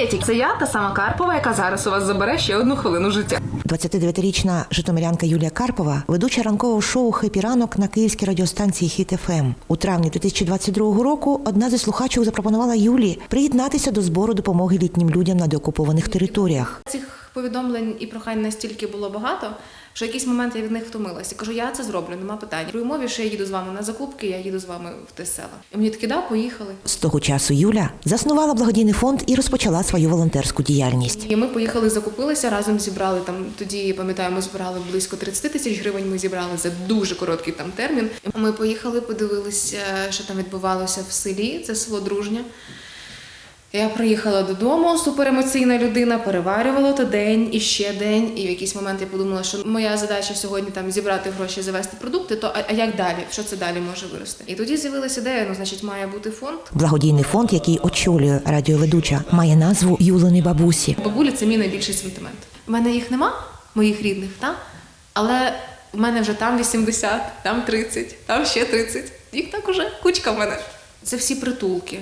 Привіт, це я та сама Карпова, яка зараз у вас забере ще одну хвилину життя. 29-річна житомирянка Юлія Карпова, ведуча ранкового шоу «Хепі ранок» на київській радіостанції «Хіт ФМ». У травні 2022 року одна зі слухачок запропонувала Юлі приєднатися до збору допомоги літнім людям на деокупованих територіях. Цих повідомлень і прохань настільки було багато, що якийсь момент я від них втомилася. Кажу, я це зроблю, нема питань. При умові, що я їду з вами на закупки, я їду з вами в те села. І мені таки да, поїхали. З того часу Юля заснувала благодійний фонд і розпочала свою волонтерську діяльність. І ми поїхали, закупилися, разом зібрали там. Тоді пам'ятаю, ми збирали близько 30 тисяч гривень. Ми зібрали за дуже короткий там термін. Ми поїхали, подивилися, що там відбувалося в селі. Це село Дружня. Я приїхала додому, суперемоційна людина, переварювала то день і ще день. І в якийсь момент я подумала, що моя задача сьогодні там зібрати гроші, завести продукти. То а, як далі? Що це далі може вирости? І тоді з'явилася ідея. Ну, значить, має бути фонд. Благодійний фонд, який очолює радіоведуча, має назву Юлини бабусі. Бабуля це мій найбільший сентимент. У мене їх нема, моїх рідних, та? але в мене вже там 80, там 30, там ще 30. Їх так уже кучка в мене. Це всі притулки.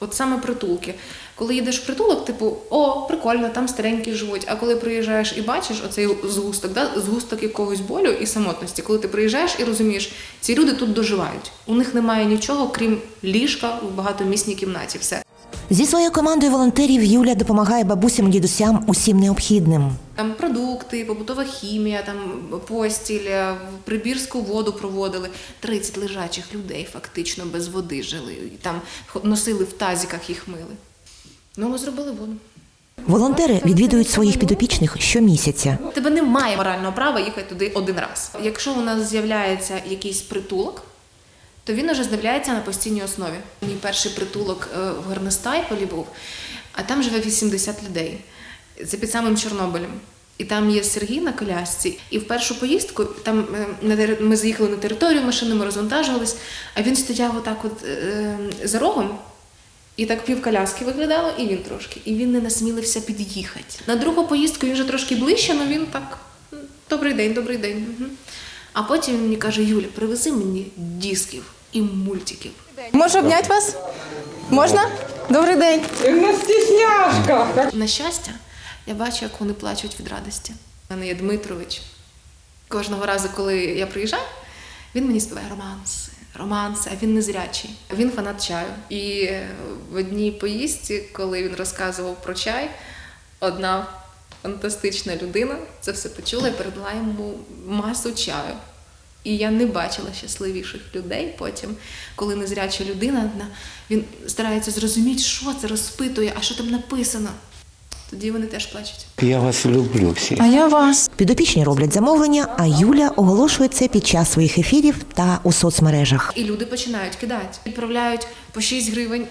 От саме притулки. Коли їдеш в притулок, типу, о, прикольно, там старенькі живуть. А коли приїжджаєш і бачиш оцей згусток, да? згусток якогось болю і самотності, коли ти приїжджаєш і розумієш, ці люди тут доживають. У них немає нічого, крім ліжка в багатомісній кімнаті. Все. Зі своєю командою волонтерів Юля допомагає бабусям і дідусям усім необхідним. Там продукти, побутова хімія, там постіль, е, прибірську воду проводили. 30 лежачих людей фактично без води жили. І Там носили в тазіках, їх мили. Ну, ми зробили воду. Волонтери відвідують своїх підопічних щомісяця. Тебе немає морального права їхати туди один раз. Якщо у нас з'являється якийсь притулок, то він уже з'являється на постійній основі. Мій перший притулок е, в Горностайполі був, а там живе 80 людей. Це під самим Чорнобилем. І там є Сергій на колясці. І в першу поїздку там е, ми заїхали на територію машинами, розвантажувались, а він стояв отак от е, за рогом. І так пів коляски виглядало, і він трошки. І він не насмілився під'їхати. На другу поїздку він вже трошки ближче, але він так. Добрий день, добрий день. Мгм. А потім він мені каже: Юля, привези мені дисків і мультиків. Можу обняти вас? Можна? Добрий день. На стісняшка! На щастя, я бачу, як вони плачуть від радості. У мене є Дмитрович. Кожного разу, коли я приїжджаю, він мені співає романси, романси, а він не зрячий. Він фанат чаю. І е, в одній поїздці, коли він розказував про чай, одна фантастична людина це все почула і передала йому масу чаю. І я не бачила щасливіших людей потім, коли незряча людина він старається зрозуміти, що це розпитує, а що там написано. Тоді вони теж плачуть. Я вас люблю всіх. А я вас. Підопічні роблять замовлення, а Юля оголошує це під час своїх ефірів та у соцмережах. І люди починають кидати. Відправляють по 6 гривень.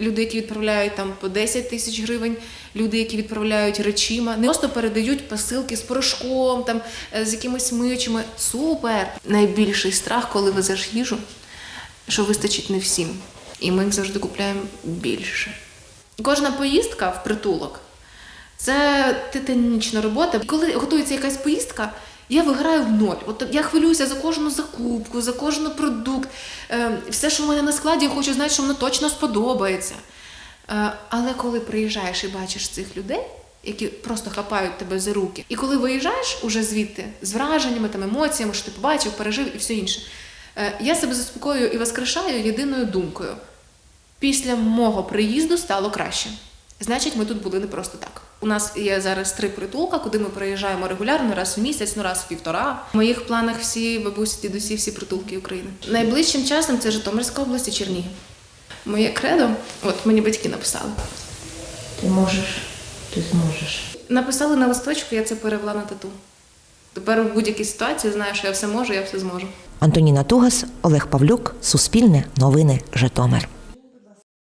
Люди, які відправляють там по 10 тисяч гривень, люди, які відправляють речима, не просто передають посилки з порошком, там е, з якимись мичами. Супер! Найбільший страх, коли везеш їжу, що вистачить не всім. І ми їх завжди купляємо більше. Кожна поїздка в притулок це титанічна робота. Коли готується якась поїздка, я виграю в ноль. От я хвилююся за кожну закупку, за кожен продукт. Е, все, що в мене на складі, я хочу знати, що воно точно сподобається. Е, але коли приїжджаєш і бачиш цих людей, які просто хапають тебе за руки, і коли виїжджаєш уже звідти з враженнями, там, емоціями, що ти побачив, пережив і все інше, е, я себе заспокоюю і воскрешаю єдиною думкою. Після мого приїзду стало краще. Значить, ми тут були не просто так. У нас є зараз три притулка, куди ми приїжджаємо регулярно, раз в місяць, ну раз в півтора. В моїх планах всі бабусі, дідусі, всі притулки України. Найближчим часом це Житомирська область і Чернігів. Моє кредо, от мені батьки написали. Ти можеш, ти зможеш. Написали на листочку, я це перевела на тату. Тепер в будь-якій ситуації знаю, що я все можу, я все зможу. Антоніна Тугас, Олег Павлюк, Суспільне, Новини, Житомир.